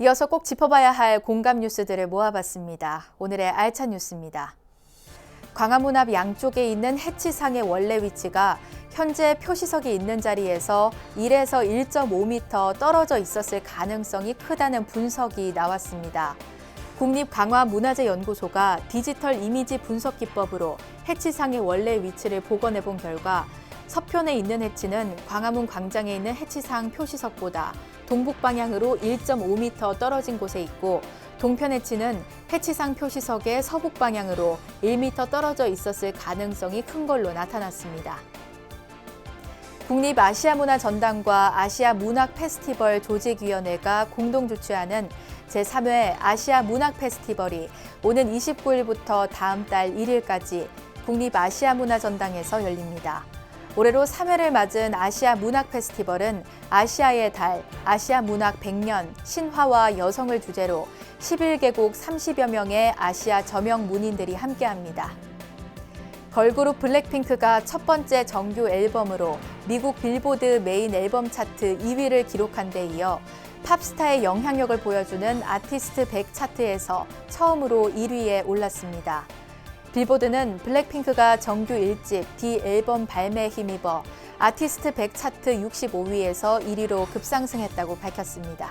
이어서 꼭 짚어봐야 할 공감 뉴스들을 모아봤습니다. 오늘의 알찬 뉴스입니다. 광화문 앞 양쪽에 있는 해치상의 원래 위치가 현재 표시석이 있는 자리에서 1에서 1.5m 떨어져 있었을 가능성이 크다는 분석이 나왔습니다. 국립강화문화재연구소가 디지털 이미지 분석 기법으로 해치상의 원래 위치를 복원해 본 결과 서편에 있는 해치는 광화문 광장에 있는 해치상 표시석보다 동북 방향으로 1.5m 떨어진 곳에 있고 동편 해치는 해치상 표시석의 서북 방향으로 1m 떨어져 있었을 가능성이 큰 걸로 나타났습니다. 국립 아시아문화전당과 아시아문학페스티벌 조직위원회가 공동 주최하는 제3회 아시아문학페스티벌이 오는 29일부터 다음 달 1일까지 국립 아시아문화전당에서 열립니다. 올해로 3회를 맞은 아시아 문학 페스티벌은 아시아의 달, 아시아 문학 100년, 신화와 여성을 주제로 11개국 30여 명의 아시아 저명 문인들이 함께합니다. 걸그룹 블랙핑크가 첫 번째 정규 앨범으로 미국 빌보드 메인 앨범 차트 2위를 기록한 데 이어 팝스타의 영향력을 보여주는 아티스트 100 차트에서 처음으로 1위에 올랐습니다. 빌보드는 블랙핑크가 정규 1집 D 앨범 발매에 힘입어 아티스트 100 차트 65위에서 1위로 급상승했다고 밝혔습니다.